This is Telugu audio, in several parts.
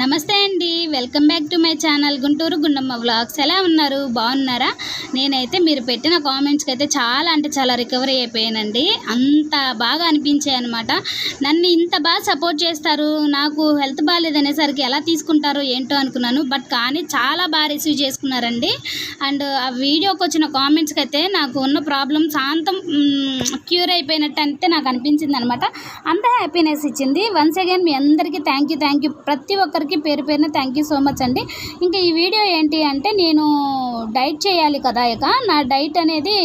నమస్తే అండి. Welcome back to my channel Guntur Gundamma vlogs. ఎలా ఉన్నారు? బాగున్నారా? నేనైతే మీరు పెట్టిన కామెంట్స్కి అయితే చాలా అంటే చాలా రికవరీ అయిపోయానండి. అంత బాగా అనిపించాయి అనమాట నన్ను ఇంత బాగా సపోర్ట్ చేస్తారు. నాకు హెల్త్ బాగాలేదనేసరికి ఎలా తీసుకుంటారో ఏంటో అనుకున్నాను. బట్ కానీ చాలా బాగా రిసీవ్ చేసుకున్నారండి. అండ్ ఆ వీడియోకి వచ్చిన కామెంట్స్కి అయితే నాకు ఉన్న ప్రాబ్లమ్ శాంతం క్యూర్ అయిపోయినట్టు అంటే నాకు అనిపించింది అనమాట అంత హ్యాపీనెస్ ఇచ్చింది. వన్స్ అగైన్ మీ అందరికీ థ్యాంక్ యూ థ్యాంక్ యూ ప్రతి ఒక్కరికి పేరు పేరున థ్యాంక్ యూ సో మచ్ అండి. ఇంకా ఈ వీడియో ఏంటి అంటే నేను డైట్ చేయాలి కదా ఇక. నా డైట్ అనేది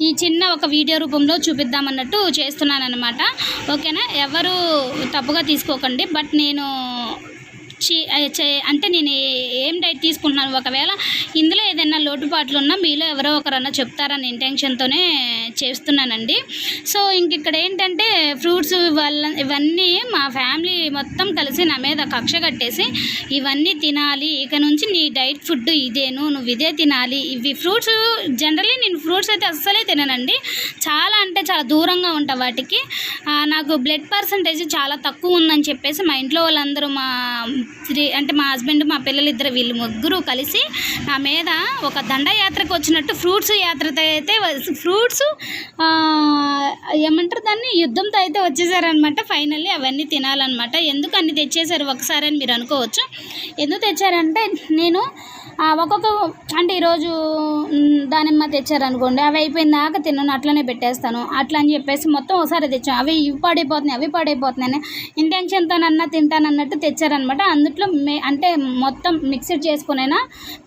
ఈ చిన్న ఒక వీడియో రూపంలో చూపిద్దామన్నట్టు చేస్తున్నాను అనమాట ఓకేనా? ఎవరు తప్పుగా తీసుకోకండి. బట్ నేను చే- చే- అంటే నేను ఏం డైట్ తీసుకుంటున్నాను? ఒకవేళ ఇందులో ఏదైనా లోటుపాట్లు ఉన్నా మీలో ఎవరో ఒకరన్నా చెప్తారని ఇంటెన్షన్తోనే చేస్తున్నానండి. సో ఇంక ఇక్కడ ఏంటంటే ఫ్రూట్స్ వల్ల ఇవన్నీ మా ఫ్యామిలీ మొత్తం కలిసి నా మీద కక్ష కట్టేసి ఇవన్నీ తినాలి. ఇక నుంచి నీ డైట్ ఫుడ్ ఇదేను నువ్వు ఇదే తినాలి. ఇవి ఫ్రూట్స్ జనరలీ నేను ఫ్రూట్స్ అయితే అస్సలే తిననండి. చాలా అంటే చాలా దూరంగా ఉంటా వాటికి. నాకు బ్లడ్ పర్సంటేజ్ చాలా తక్కువ ఉందని చెప్పేసి మా ఇంట్లో వాళ్ళందరూ మా శ్రీ అంటే మా హస్బెండ్ మా పిల్లలు ఇద్దరు వీళ్ళు ముగ్గురు కలిసి నా మీద ఒక దండయాత్రకు వచ్చినట్టు ఫ్రూట్స్ యాత్రతో అయితే ఫ్రూట్స్ ఏమంటారు దాన్ని? యుద్ధంతో అయితే వచ్చేసారనమాట ఫైనల్లీ. అవన్నీ తినాలన్నమాట. ఎందుకు అన్ని తెచ్చేసారు ఒకసారి అని మీరు అనుకోవచ్చు. ఎందుకు తెచ్చారంటే నేను ఒక్కొక్క అంటే ఈరోజు దానిమ్మ తెచ్చారనుకోండి అవి అయిపోయిన దాకా తిన్నాను అట్లనే పెట్టేస్తాను అట్లా అని చెప్పేసి మొత్తం ఒకసారి తెచ్చాను. అవి ఇవి పాడైపోతున్నాయి అవి పాడైపోతున్నాయని ఇంటెన్షన్తోనన్నా తింటానన్నట్టు తెచ్చారనమాట అందుట్లో మే అంటే మొత్తం మిక్స్డ్ చేసుకునైనా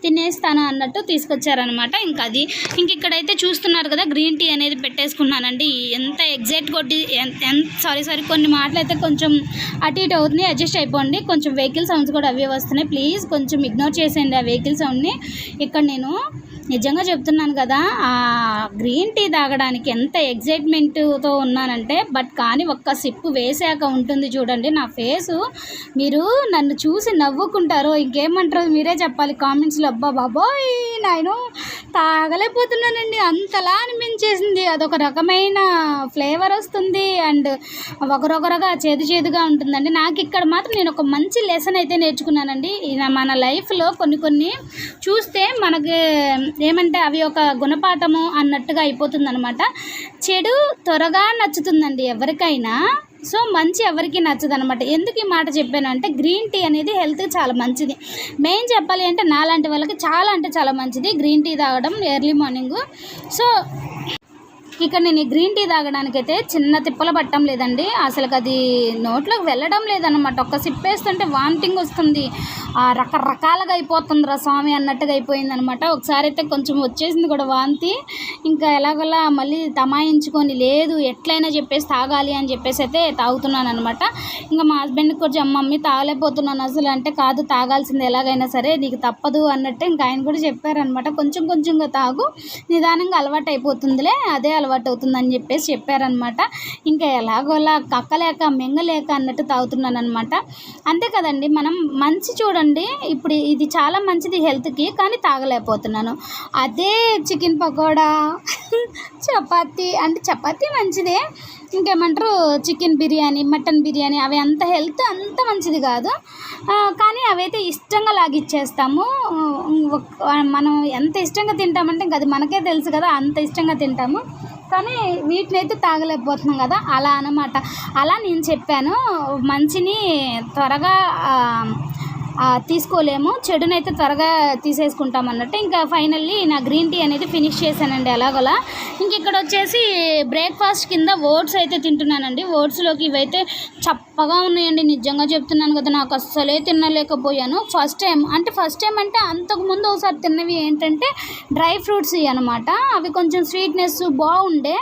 తినేస్తాను అన్నట్టు తీసుకొచ్చారనమాట ఇంకా అది. ఇంక ఇక్కడైతే చూస్తున్నారు కదా గ్రీన్ టీ అనేది పెట్టేసుకున్నానండి. ఎంత ఎగ్జాక్ట్ కొట్టి ఎంత సారీ సారీ కొన్ని మాటలు అయితే కొంచెం అటు ఇటు అవుతున్నాయి అడ్జస్ట్ అయిపోండి. కొంచెం వెహికల్ సౌండ్స్ కూడా అవే వస్తున్నాయి. ప్లీజ్ కొంచెం ఇగ్నోర్ చేసేయండి ఆ వెహికల్ సౌండ్ని. ఇక్కడ నేను నిజంగా చెప్తున్నాను కదా ఆ గ్రీన్ టీ తాగడానికి ఎంత ఎగ్జైట్మెంట్తో ఉన్నానంటే బట్ కానీ ఒక్క సిప్పు వేసాక ఉంటుంది చూడండి నా ఫేసు. మీరు నన్ను చూసి నవ్వుకుంటారు ఇంకేమంటారు మీరే చెప్పాలి కామెంట్స్లో. అబ్బా బాబోయ్ నేను తాగలేకపోతున్నానండి. అంతలా అనిపించేసింది. అదొక రకమైన ఫ్లేవర్ వస్తుంది. అండ్ ఒకరొకరుగా చేదు చేదుగా ఉంటుందండి. నాకు ఇక్కడ మాత్రం నేను ఒక మంచి లెసన్ అయితే నేర్చుకున్నానండి. మన లైఫ్లో కొన్ని కొన్ని చూస్తే మనకి ఏమంటే అవి ఒక గుణపాఠము అన్నట్టుగా అయిపోతుంది అనమాట చెడు త్వరగా నచ్చుతుందండి ఎవరికైనా. సో మంచి ఎవరికి నచ్చదు అనమాట ఎందుకు ఈ మాట చెప్పాను అంటే గ్రీన్ టీ అనేది హెల్త్కి చాలా మంచిది. మెయిన్ చెప్పాలి అంటే నాలాంటి వాళ్ళకి చాలా అంటే చాలా మంచిది. గ్రీన్ టీ తాగడం ఎర్లీ మార్నింగ్. సో ఇక్కడ నేను ఈ గ్రీన్ టీ తాగడానికి అయితే చిన్న తిప్పలు పట్టడం లేదండి. అసలు అది నోట్లోకి వెళ్ళడం లేదనమాట. ఒక్క సిప్ వేస్తుంటే వామిటింగ్ వస్తుంది. ఆ రకరకాలుగా అయిపోతుంది రా స్వామి అన్నట్టుగా అయిపోయింది అనమాట ఒకసారి అయితే కొంచెం వచ్చేసింది కూడా వాంతి. ఇంకా ఎలాగోలా మళ్ళీ తమాయించుకొని లేదు ఎట్లయినా చెప్పేసి తాగాలి అని చెప్పేసి అయితే తాగుతున్నాను అనమాట ఇంకా మా హస్బెండ్కి కొంచెం మమ్మీ తాగలేకపోతున్నాను అసలు. అంటే కాదు తాగాల్సింది ఎలాగైనా సరే నీకు తప్పదు అన్నట్టు ఇంకా ఆయన కూడా చెప్పారనమాట కొంచెం కొంచెంగా తాగు నిదానంగా అలవాటు అయిపోతుందిలే అదే అలవాటు అవుతుందని చెప్పేసి చెప్పారనమాట ఇంకా ఎలాగోలా కక్కలేక మింగలేక అన్నట్టు తాగుతున్నాను అనమాట అంతే కదండి మనం మంచి చూడండి ఇప్పుడు ఇది చాలా మంచిది హెల్త్కి కానీ తాగలేకపోతున్నాను. అదే చికెన్ పకోడా చపాతీ అంటే చపాతీ మంచిదే. ఇంకేమంటారు చికెన్ బిర్యానీ మటన్ బిర్యానీ అవి అంత హెల్త్ అంత మంచిది కాదు. కానీ అవైతే ఇష్టంగా లాగిచ్చేస్తాము. మనం ఎంత ఇష్టంగా తింటామంటే ఇంకా అది మనకే తెలుసు కదా అంత ఇష్టంగా తింటాము. కానీ వీటిని అయితే తాగలేకపోతున్నాం కదా అలా అన్నమాట. అలా నేను చెప్పాను మంచిని త్వరగా తీసుకోలేము. చెడునైతే త్వరగా తీసేసుకుంటాం అన్నట్టు. ఇంకా ఫైనల్లీ నా గ్రీన్ టీ అనేది ఫినిష్ చేశానండి ఎలాగోలా. ఇంక ఇక్కడ వచ్చేసి బ్రేక్ఫాస్ట్ కింద ఓట్స్ అయితే తింటున్నానండి. ఓట్స్లోకి ఇవైతే చప్పగా ఉన్నాయండి. నిజంగా చెప్తున్నాను కదా నాకు అస్సలే తినలేకపోయాను. ఫస్ట్ టైం అంటే ఫస్ట్ టైం అంటే అంతకుముందు ఒకసారి తిన్నవి ఏంటంటే డ్రై ఫ్రూట్స్ అనమాట అవి కొంచెం స్వీట్నెస్ బాగుండే.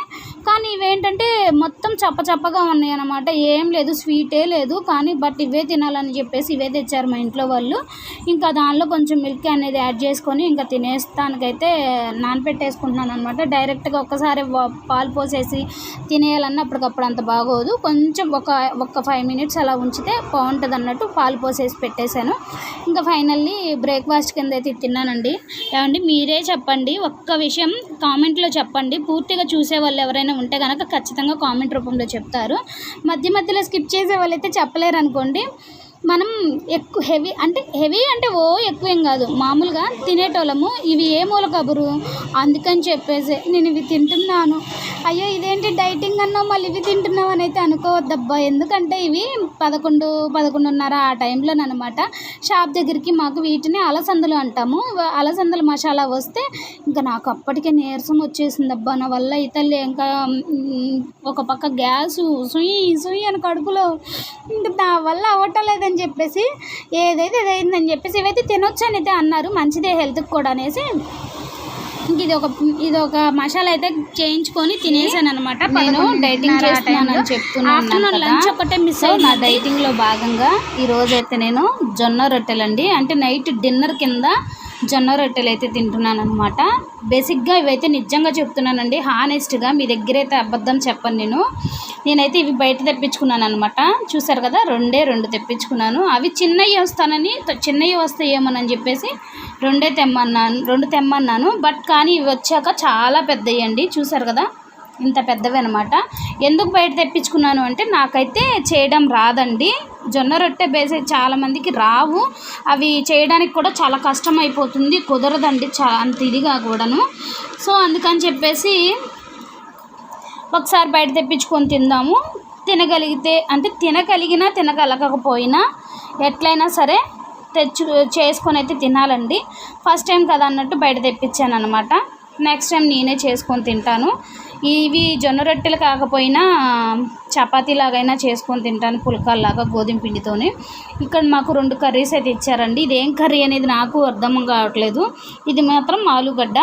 కానీ ఇవేంటంటే మొత్తం చప్ప చప్పగా ఉన్నాయి అనమాట ఏం లేదు స్వీటే లేదు. కానీ బట్ ఇవే తినాలని చెప్పేసి ఇవే తెచ్చారు మా ఇంట్లో వాళ్ళు. ఇంకా దానిలో కొంచెం మిల్క్ అనేది యాడ్ చేసుకొని ఇంకా తినేస్తానికైతే నానపెట్టేసుకుంటున్నాను అనమాట డైరెక్ట్గా ఒక్కసారి పాలు పోసేసి తినేయాలన్న అప్పటికప్పుడు అంత బాగోదు. కొంచెం ఒక ఒక ఫైవ్ మినిట్స్ అలా ఉంచితే బాగుంటుంది అన్నట్టు పాలు పోసేసి పెట్టేశాను. ఇంకా ఫైనల్లీ బ్రేక్ఫాస్ట్ కింద అయితే తిన్నానండి. ఏమండి మీరే చెప్పండి. ఒక్క విషయం కామెంట్లో చెప్పండి. పూర్తిగా చూసే వాళ్ళు ఎవరైనా ఉంటే కనుక ఖచ్చితంగా కామెంట్ రూపంలో చెప్తారు. మధ్య మధ్యలో స్కిప్ చేసే వాళ్ళైతే చెప్పలేరు అనుకోండి మనం ఎక్కువ హెవీ అంటే హెవీ అంటే ఓ ఎక్కువ ఏం కాదు. మామూలుగా తినేటోళ్ళము ఇవి ఏ మూల కబురు? అందుకని చెప్పేసి నేను ఇవి తింటున్నాను. అయ్యో ఇదేంటి డైటింగ్ అన్నావు మళ్ళీ ఇవి తింటున్నావు అని అయితే అనుకోవద్దబ్బా. ఎందుకంటే ఇవి పదకొండు పదకొండున్నర ఆ టైంలో అనమాట షాప్ దగ్గరికి మాకు వీటిని అలసందలు అంటాము. అలసందలు అలసందల మసాలా వస్తే ఇంకా నాకు అప్పటికే నీరసం వచ్చేసింది అబ్బా నా వల్ల ఇతల్లి ఇంకా ఒక పక్క గ్యాసు సుయి సుయి అని కడుపులో. ఇంకా నా వల్ల అవ్వటలేదని చెప్పేసి ఏదైతే ఏదైందని చెప్పేసి ఇవైతే తినొచ్చు అని అయితే అన్నారు. మంచిదే హెల్త్కి కూడా అనేసి. ఇంక ఇది ఒక ఇది ఒక మసాలా అయితే చేయించుకొని తినేసాను అనమాట నేను డైటింగ్ చేస్తున్నానని చెప్తున్నాను ఆఫ్టర్నూన్. లంచ్ ఒకటే మిస్ సో నా డైటింగ్లో భాగంగా ఈ రోజు అయితే నేను జొన్న రొట్టెలండి. అంటే నైట్ డిన్నర్ కింద జొన్న రొట్టెలు అయితే తింటున్నాను అనమాట బేసిక్గా ఇవైతే నిజంగా చెప్తున్నానండి హానెస్ట్గా మీ దగ్గర అయితే అబద్ధం చెప్పను నేను. నేనైతే ఇవి బయట తెప్పించుకున్నాను అనమాట చూసారు కదా రెండే రెండు తెప్పించుకున్నాను. అవి చిన్నవి వస్తానని చిన్నవి వస్తాయేమోనని చెప్పేసి రెండే తెమ్మన్నాను రెండు తెమ్మన్నాను. బట్ కానీ ఇవి వచ్చాక చాలా పెద్దవి అండి చూసారు కదా ఇంత పెద్దవి అనమాట ఎందుకు బయట తెప్పించుకున్నాను అంటే నాకైతే చేయడం రాదండి. జొన్న రొట్టె బేసే చాలామందికి రావు. అవి చేయడానికి కూడా చాలా కష్టం అయిపోతుంది కుదరదండి చా అంత ఇదిగా కూడాను. సో అందుకని చెప్పేసి ఒకసారి బయట తెప్పించుకొని తిందాము. తినగలిగితే అంటే తినగలిగినా తినగలగకపోయినా ఎట్లయినా సరే తెచ్చు చేసుకొని అయితే తినాలండి. ఫస్ట్ టైం కదా అన్నట్టు బయట తెప్పించాను అనమాట నెక్స్ట్ టైం నేనే చేసుకొని తింటాను. ఇవి జొన్న రొట్టెలు కాకపోయినా చపాతీ లాగైనా చేసుకొని తింటాను పుల్కాల్లాగా గోధుమ పిండితోని. ఇక్కడ మాకు రెండు కర్రీస్ అయితే ఇచ్చారండి. ఇది ఏం కర్రీ అనేది నాకు అర్థం కావట్లేదు. ఇది మాత్రం ఆలుగడ్డ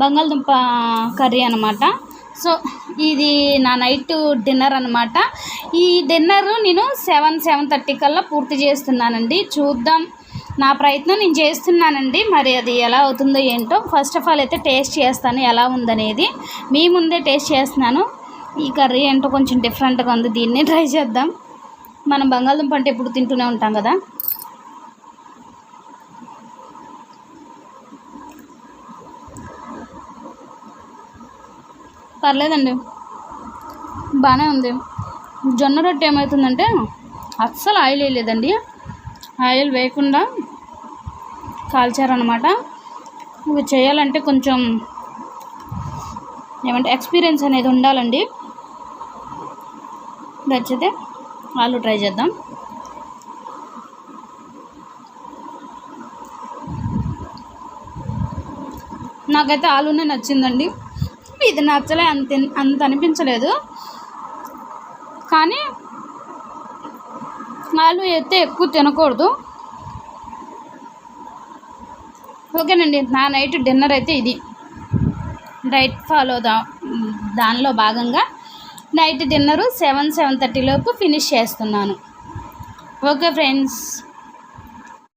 బంగాళదుంప కర్రీ అనమాట సో ఇది నా నైట్ డిన్నర్ అనమాట ఈ డిన్నర్ నేను సెవెన్ సెవెన్ థర్టీ కల్లా పూర్తి చేస్తున్నానండి. చూద్దాం. నా ప్రయత్నం నేను చేస్తున్నానండి. మరి అది ఎలా అవుతుందో ఏంటో ఫస్ట్ ఆఫ్ ఆల్ అయితే టేస్ట్ చేస్తాను. ఎలా ఉందనేది మీ ముందే టేస్ట్ చేస్తున్నాను. ఈ కర్రీ ఏంటో కొంచెం డిఫరెంట్గా ఉంది. దీన్నే ట్రై చేద్దాం. మనం బంగాళదుంప అంటే ఎప్పుడు తింటూనే ఉంటాం కదా. పర్లేదండి. బాగానే ఉంది. జొన్న రొట్టె ఏమవుతుందంటే అస్సలు ఆయిల్ వేయలేదండి. ఆయిల్ వేయకుండా కాల్చారనమాట ఇవి చేయాలంటే కొంచెం ఏమంటే ఎక్స్పీరియన్స్ అనేది ఉండాలండి. నచ్చితే ఆలు ట్రై చేద్దాం. నాకైతే ఆలునే నచ్చిందండి. ఇది నచ్చలే అంత అంత అనిపించలేదు. కానీ ఆలు అయితే ఎక్కువ తినకూడదు. ఓకేనండి నా నైట్ డిన్నర్ అయితే ఇది. డైట్ ఫాలో దా దానిలో భాగంగా నైట్ డిన్నరు సెవెన్ సెవెన్ థర్టీలోపు ఫినిష్ చేస్తున్నాను. Okay friends.